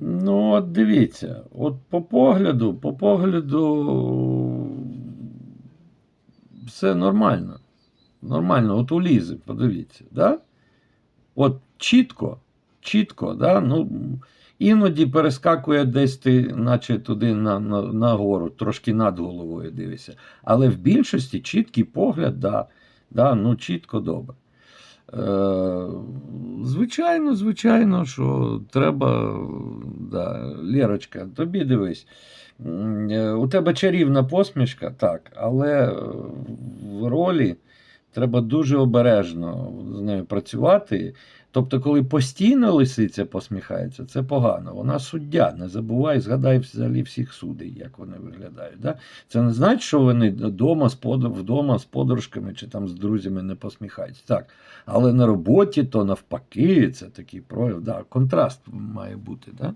Ну, от дивіться, от по погляду, по погляду все нормально. Нормально, от у Лізи, подивіться, да? От чітко, чітко, да? ну, іноді перескакує десь ти, наче туди на, на, на гору, трошки над головою дивишся. Але в більшості чіткий погляд, да, да, ну, чітко добре. Е, звичайно, звичайно, що треба. Да, Лєрочка, тобі дивись. е, У тебе чарівна посмішка, так, але е, в ролі треба дуже обережно з нею працювати. Тобто, коли постійно лисиця посміхається, це погано. Вона суддя. Не забувай, згадай взагалі всіх судей, як вони виглядають. Да? Це не значить, що вони вдома з, под... вдома з подружками чи там з друзями не посміхаються. Так. Але на роботі то навпаки, це такий прояв. Да, контраст має бути. Да?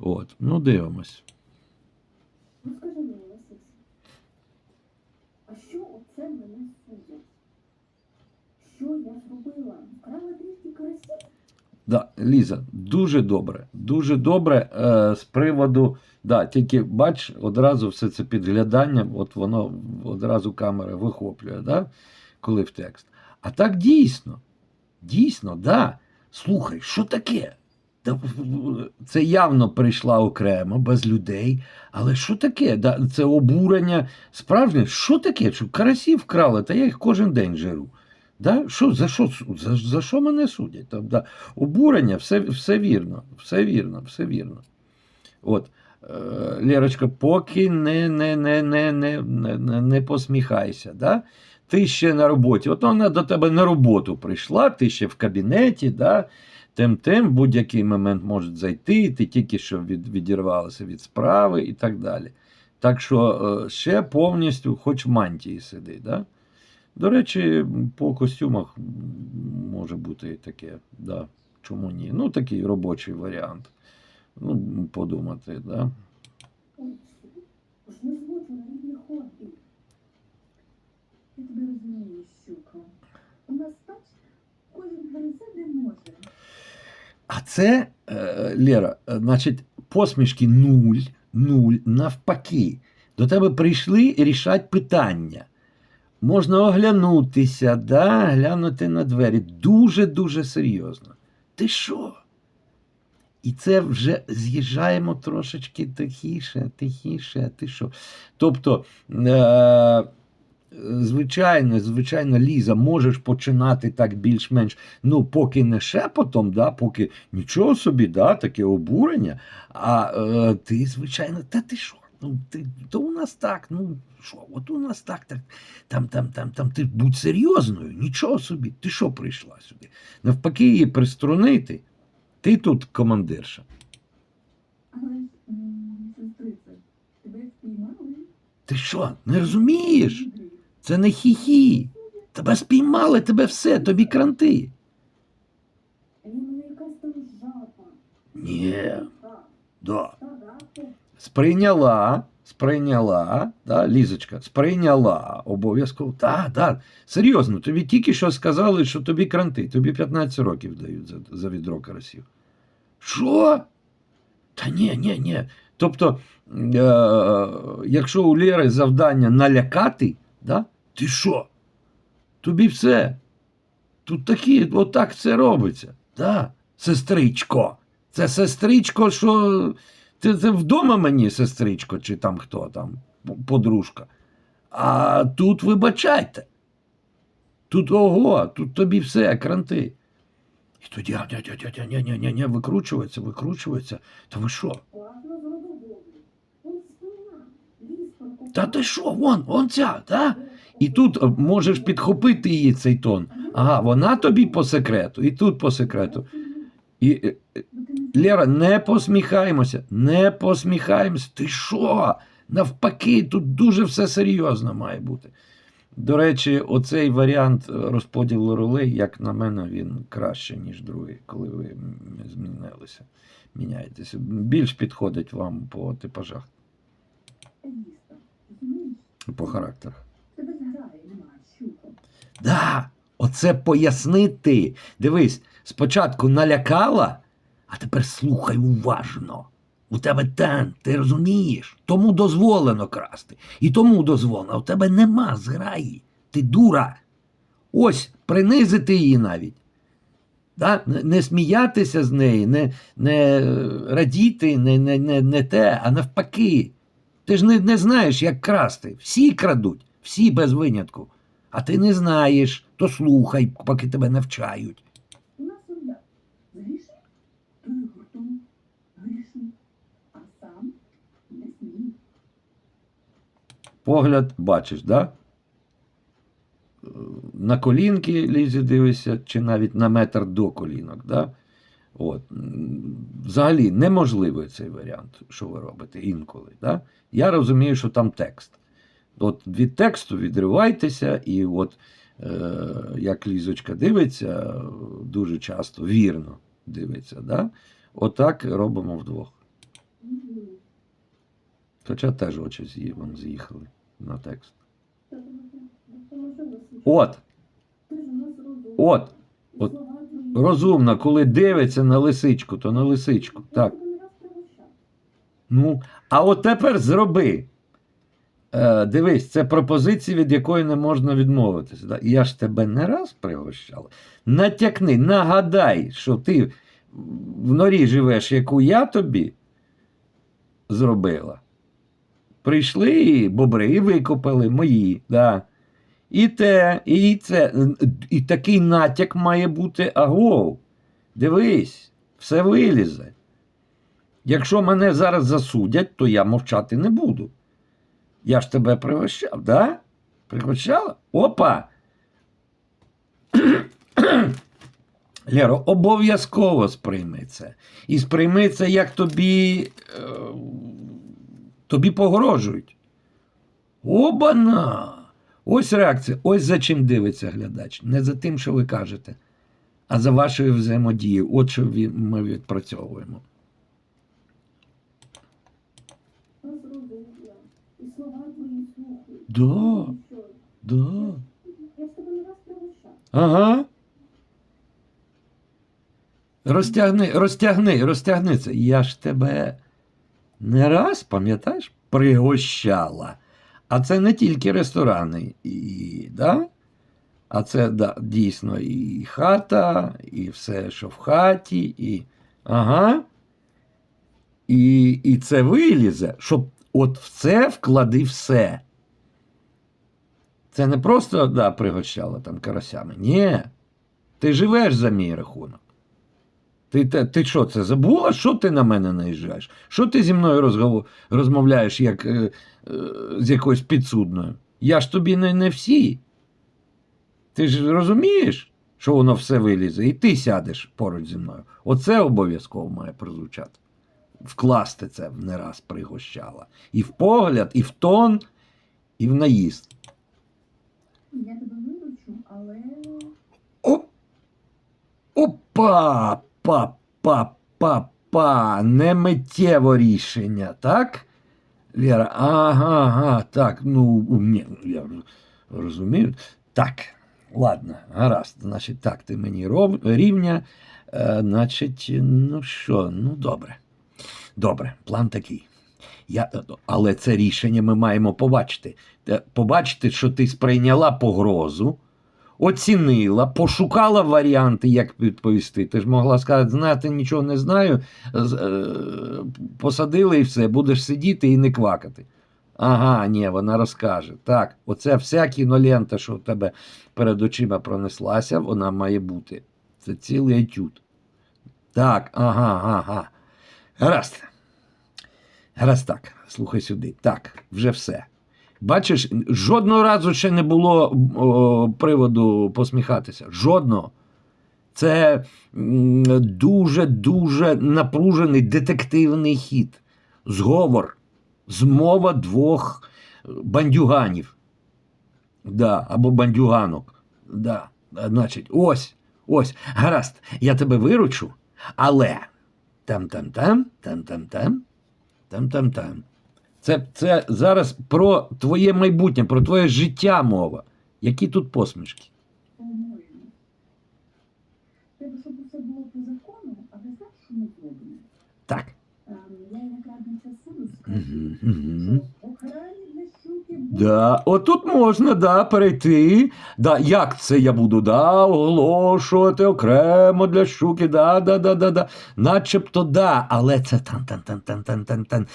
От. Ну, дивимось. Ну скажи мені, Лисиць, а що оце мене судять? Що я зробила? Вкрала? Да, Ліза, дуже добре. Дуже добре е, з приводу. Да, тільки бач, одразу все це підглядання, от воно одразу камера вихоплює, да, коли в текст. А так дійсно. Дійсно, да. Слухай, що таке? Це явно прийшла окремо, без людей. Але що таке? Це обурення справжнє. Що таке? Що карасів вкрали, та я їх кожен день жеру. Да? Що, за, що, за, за мене судять? Там. Обурення, все, все вірно, все вірно, все вірно. От, е, Лєрочка, поки не, не, не, не, не, не, не посміхайся. Да? Ти ще на роботі. От вона до тебе на роботу прийшла, ти ще в кабінеті, да? тим тим будь-який момент може зайти, ти тільки що від, відірвалася від справи і так далі. Так що е, ще повністю, хоч в мантії сиди. Да? До речі, по костюмах може бути таке. Да. Чому ні? Ну, такий робочий варіант. Ну, подумати, да. Я тебе розумію, щука. У нас так кожен гризе де може. А це, е, Лера, значить, посмішки нуль, нуль, навпаки. До тебе прийшли рішати питання. Можна оглянутися, да, глянути на двері. Дуже-дуже серйозно. Ти що? І це вже з'їжджаємо трошечки тихіше, тихіше, ти що? Тобто, е- звичайно, звичайно, Ліза, можеш починати так більш-менш, ну, поки не шепотом, да, поки нічого собі, да, таке обурення. А е, ти, звичайно, та ти що? Ну, ти, то у нас так, ну що, от у нас так, так, там, там, там, там, ти будь серйозною, нічого собі, ти що прийшла сюди? Навпаки, її приструнити, ти тут командирша. Але сестрице, тебе спіймали? Ти що, не розумієш? Це не хі-хі. Тебе спіймали, тебе все, тобі кранти. Там жаба. Ні, да. Сприйняла, сприйняла, да, Лізочка, сприйняла обов'язково. Так, так, серйозно, тобі тільки що сказали, що тобі кранти, тобі 15 років дають за, за відро карасів. Що? Та ні, ні, ні. Тобто, е, якщо у Лєри завдання налякати, да, ти що? Тобі все. Тут такі, отак це робиться. Да? Сестричко. Це сестричко, що. Ти це вдома мені, сестричко, чи там хто там, подружка. А тут вибачайте. Тут ого, тут тобі все, кранти. І тоді, ні, викручується, викручується. Та ви що? Та ти що, вон, вон ця, та? І тут е, можеш підхопити її цей тон. Ага, вона тобі по секрету, і тут по секрету. І е, е, Лера, не посміхаємося, не посміхаємося. Ти що? Навпаки, тут дуже все серйозно має бути. До речі, оцей варіант розподілу ролей, як на мене, він краще, ніж другий, коли ви змінилися, міняєтеся. Більш підходить вам по типажах, по характерах. Да, оце пояснити. Дивись, спочатку налякала, А тепер слухай уважно. У тебе тен, ти розумієш? Тому дозволено красти. І тому дозволено. У тебе нема зграї. Ти дура. Ось принизити її навіть. Да? Не, сміятися з неї, не, не радіти, не, не, не, не те, а навпаки. Ти ж не, не знаєш, як красти. Всі крадуть, всі без винятку. А ти не знаєш, то слухай, поки тебе навчають. У нас суддя згрішив, то й гуртом грішив, а сам не смій. Погляд бачиш, да? Е, На колінки лізі дивишся, чи навіть на метр до колінок. Да? От. Взагалі неможливий цей варіант, що ви робите інколи. Да? Я розумію, що там текст. От від тексту відривайтеся, і от е, як лізочка дивиться, дуже часто вірно дивиться. Да? Отак робимо вдвох. Хоча теж очі з'ї- вон з'їхали на текст. От, от, от розумно, коли дивиться на лисичку, то на лисичку. Так. Ну, а от тепер зроби. Е, дивись, це пропозиція, від якої не можна відмовитися. Да? Я ж тебе не раз пригощала. Натякни, нагадай, що ти в норі живеш, яку я тобі зробила. Прийшли і бобри і викопали мої. Да. І те, і це. І такий натяк має бути агов. Дивись, все вилізе. Якщо мене зараз засудять, то я мовчати не буду. Я ж тебе пригощав, да? Пригощала? Опа! Лєро, обов'язково сприйми це. І сприйми це, як тобі, е, тобі погрожують. Обана! Ось реакція, ось за чим дивиться глядач. Не за тим, що ви кажете, а за вашою взаємодією. От що ми відпрацьовуємо. Да, да. Ага. Розтягни, розтягни, розтягни це. Я ж тебе не раз, пам'ятаєш, пригощала. А це не тільки ресторани, і, да? а це да, дійсно і хата, і все, що в хаті, і. Ага. І, і це вилізе, щоб от в це вклади все. Це не просто да, пригощала там карасями. Ні. Ти живеш за мій рахунок. Ти, ти, ти що, це забула? Що ти на мене наїжджаєш? Що ти зі мною розговор, розмовляєш як е, е, з якоюсь підсудною? Я ж тобі не, не всі. Ти ж розумієш, що воно все вилізе, і ти сядеш поруч зі мною. Оце обов'язково має прозвучати. Вкласти це не раз пригощала. І в погляд, і в тон, і в наїзд. Я тебе виручу, але Оп. Опа, па, па, па, па. Не миттєво рішення, так? Лера, ага, ага, так, ну, ні, я розумію. Так, ладно, гаразд. Значить, так, ти мені ров, рівня. Е, значить, ну що, ну добре. Добре, план такий. Я, е, але це рішення ми маємо побачити. Побачити, що ти сприйняла погрозу, оцінила, пошукала варіанти, як відповісти. Ти ж могла сказати, знати нічого не знаю, е, посадили і все, будеш сидіти і не квакати. Ага, ні, вона розкаже. Так, оце вся кінолента, що в тебе перед очима пронеслася, вона має бути. Це цілий етюд. Так, ага, ага. Гаразд. Гаразд так, слухай сюди. Так, вже все. Бачиш, жодного разу ще не було о, приводу посміхатися. Жодного. Це дуже-дуже напружений детективний хід. Зговор, змова двох бандюганів. Да, або бандюганок. Да. Значить, ось, ось. Гаразд, я тебе виручу, але там-там-там, там-там-там, там-там-там. Це, це зараз про твоє майбутнє, про твоє життя мова. Які тут посмішки? Треба, щоб усе було по закону, а ви знаєш, що ми зробимо. Так. Я якраз не часу скажу, Угу, угу. що в охрані для щуки буде Да, отут можна да, перейти. Да, як це я буду да, оголошувати окремо для щуки, да, да, да, да, да. Начебто да, але це тан тан тан тан тан тан тан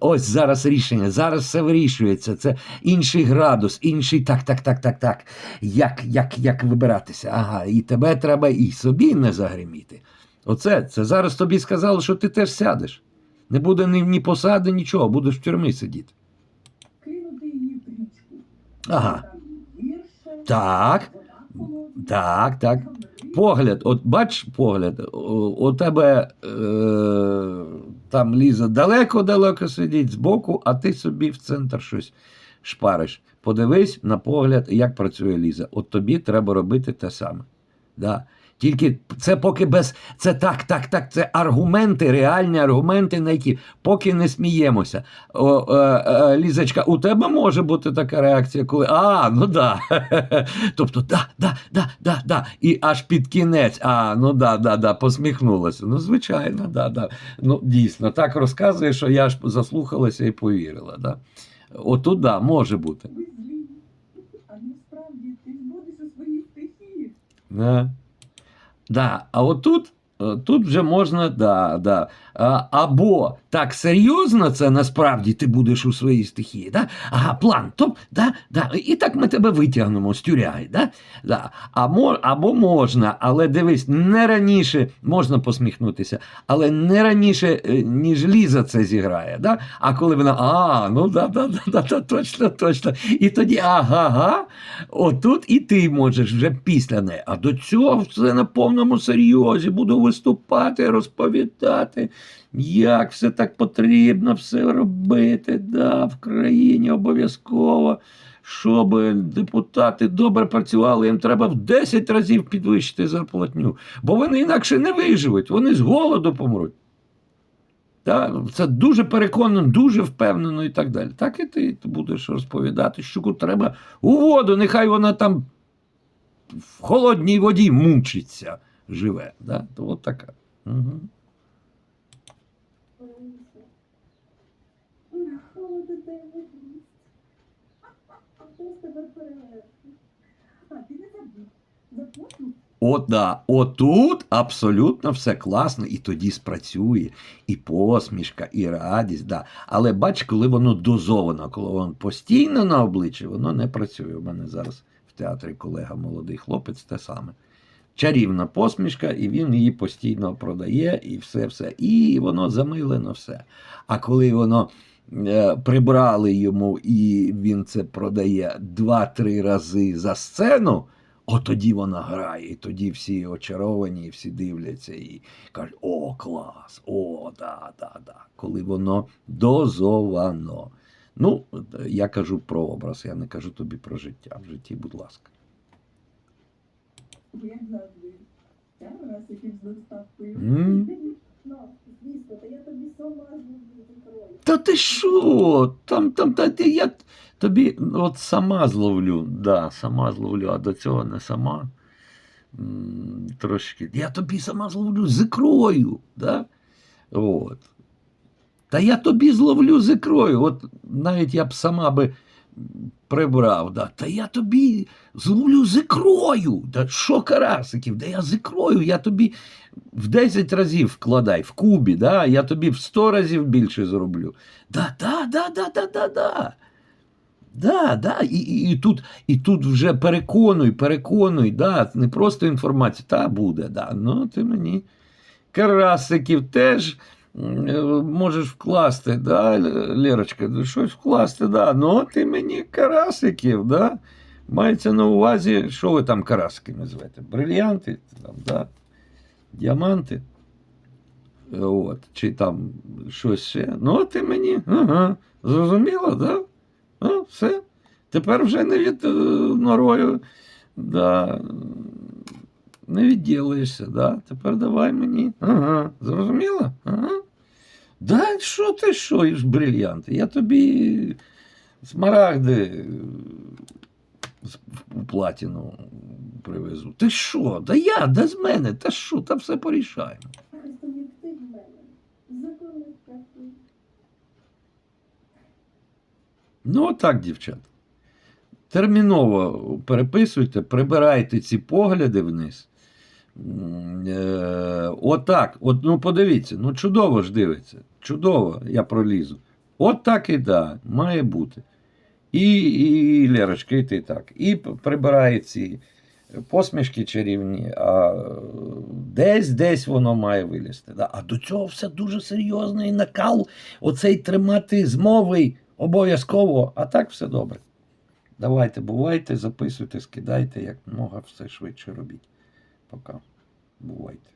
Ось зараз рішення, зараз все вирішується. Це інший градус, інший так, так, так, так, так. Як, як, як вибиратися? Ага, і тебе треба і собі не загриміти. Оце, це зараз тобі сказали, що ти теж сядеш. Не буде ні, ні посади, нічого, будеш в тюрмі сидіти. кинути її в річку. Ага. Так. Так, так. Погляд, от бач погляд, у, тебе е, там Ліза далеко-далеко сидить збоку, а ти собі в центр щось шпариш. Подивись на погляд, як працює Ліза. От тобі треба робити те саме. Да. Тільки це поки без. Це так, так, так. Це аргументи, реальні аргументи, на які поки не сміємося. О, е, е, Лізочка, у тебе може бути така реакція, коли а, ну да. Тобто, да, да, да, да, да. І аж під кінець, а, ну да, да, да, посміхнулася. Ну, звичайно, да, да. Ну, дійсно, так розказує, що я ж заслухалася і повірила. Да. Отут, да, може бути. А насправді ти будеш у своїй стихії. Да. А отут, тут тут вже можна, да, да. А, або так серйозно це насправді ти будеш у своїй стихії, да? ага, план, топ, да, да. і так ми тебе витягнемо з тюряги. Да? Да. А мо, або можна, але дивись, не раніше можна посміхнутися, але не раніше, е, ніж Ліза це зіграє. Да? А коли вона, а, ну да, да, да, да, да, точно, точно. І тоді, ага, ага, отут і ти можеш вже після неї. А до цього все на повному серйозі. Буду виступати, розповідати, як все так потрібно, все робити. Да, в країні обов'язково. Щоб депутати добре працювали, їм треба в 10 разів підвищити зарплатню, бо вони інакше не виживуть, вони з голоду помруть. Так, це дуже переконано, дуже впевнено і так далі. Так і ти будеш розповідати, що треба у воду, нехай вона там в холодній воді мучиться, живе. Да? То от така. Угу. Ой, холоду дай воді. А хто з тебе перевершив? А, ти не забудь. Заплату От, да, отут абсолютно все класно, і тоді спрацює, і посмішка, і радість. Да. Але бач, коли воно дозовано, коли воно постійно на обличчі, воно не працює. У мене зараз в театрі колега молодий хлопець те саме. Чарівна посмішка, і він її постійно продає, і все, все. І воно замилено все. А коли воно прибрали йому, і він це продає два-три рази за сцену. От тоді вона грає, і тоді всі очаровані, і всі дивляться і кажуть: о, клас, о, да, да, да. Коли воно дозовано. Ну, я кажу про образ, я не кажу тобі про життя. В житті, будь ласка. як завжди. Я раз яким з доставкою. Та ти що? Там, там, та ти я тобі от сама зловлю. Да, сама зловлю, а до цього не сама. М, Трошки. Я тобі сама зловлю з ікрою. Да? От. Та я тобі зловлю з ікрою. От навіть я б сама би прибрав. Да. Та я тобі зловлю з ікрою. Да що карасиків? Да я з ікрою, я тобі в 10 разів вкладай, в кубі, да? я тобі в 100 разів більше зроблю. Да, да, да, да, да, да, да. Да, да. І, і, і, тут, і тут вже переконуй, переконуй, да. не просто інформація, та буде, да. ну ти мені карасиків теж можеш вкласти, да, Лерочка, щось вкласти, да. ну ти мені карасиків, да. Мається на увазі, що ви там карасики називаєте? Брильянти, там, да? діаманти. От, чи там щось ще. Ну, ти мені. Ага. Зрозуміло, да? А, все. Тепер вже не від е, норою. Да. Не відділишся, да? Тепер давай мені. Ага. Зрозуміло? Ага. Да, що ти що, ж брильянти? Я тобі смарагди е, у платіну привезу. Ти що? Да я, да з мене, та що, та все порішаємо. Ну, отак, дівчат. Терміново переписуйте, прибирайте ці погляди вниз. Е, отак. От, ну подивіться, ну чудово ж дивиться. Чудово, я пролізу. От так і да, має бути. І, і Лерочка, і ти так. І прибирає ці посмішки чарівні, а десь десь воно має вилізти. Да? А до цього все дуже серйозний накал. Оцей тримати змовий обов'язково, а так все добре. Давайте, бувайте, записуйте, скидайте, як мога все швидше робіть. Пока. Бувайте.